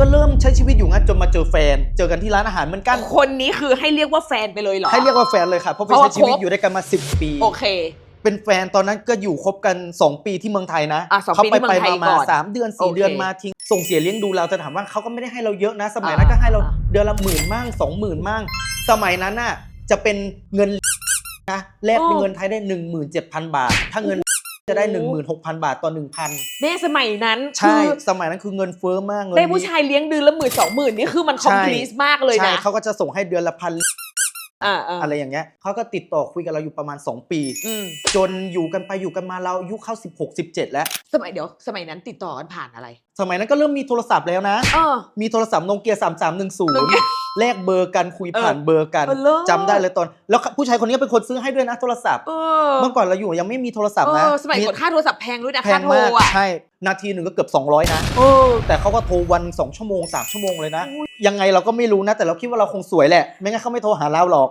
ก็เริ่มใช้ชีวิตอยู่งั้นจนมาเจอแฟน เจอกันที่ร้านอาหารเหมือนกัน คนนี้คือให้เรียกว่าแฟนไปเลยเหรอ ให้เรียกว่าแฟนเลยค่ะ เพราะไปเพราะว่าใช้ชีวิตคบอยู่ด้วยกันมา 10 ปี โอเค เป็นแฟนตอนนั้นก็อยู่คบกัน 2 ปีที่เมืองไทยนะอะสองเขาปีไปที่เมืไปองไทยมาก่มาอนสามเดือนโอสี่เคเดือนมาทิ้งส่งเสียเลี้ยงดูเราแต่ถามว่าเขาก็ไม่ได้ให้เราเยอะนะ สมัยนั้นก็ให้เราอ่าเดือนละหมื่นมั่งสองหมื่นมั่งสมัยนั้นน่ะจะเป็นเงินนะแลกเป็นเงินไทยได้ 17,000 บาท ถ้าเงิน จะได้ 16,000 บาทต่อ 1,000แม่สมัยนั้นใช่คือสมัยนั้นคือเงินเฟ้อมากเงินได้ผู้ชายเลี้ยงเดือนละหมื่นสองหมื่นนี่คือมันคอมพลีสมากเลยใช่นะเขาก็จะส่งให้เดือนละพันอ่าอ่าอะไรอย่างเงี้ยเขาก็ติดต่อคุยกับเราอยู่ประมาณ 2 ปี อืมจนอยู่กันไปอยู่กันมาเราอายุเข้า 16 17 แล้ว สมัยเดี๋ยวสมัยนั้นติดต่อกันผ่านอะไร สมัยนั้นก็เริ่มมีโทรศัพท์แล้วนะ เออ มีโทรศัพท์โนเกียโนเกีย3310แลกเบอร์กันคุยผ่านเบอร์กันเออเลิศ จำได้เลยตอน แล้วผู้ชายคนนี้เป็นคนซื้อให้ด้วยนะโทรศัพท์ เออเมื่อก่อนเราอยู่ยังไม่มีโทรศัพท์เอนะอสมัยก่อนค่าโทรศัพท์แพงด้วยนะแพค่างโทรมากอะใช่นาทีหนึ่งก็เกือบ200นะเออ แต่เขาก็โทรวันสองชั่วโมงสามชั่วโมงเลยนะ ยังไงเราก็ไม่รู้นะ แต่เราคิดว่าเราคงสวยแหละ ไม่งั้นเขาไม่โทรหาเราหรอก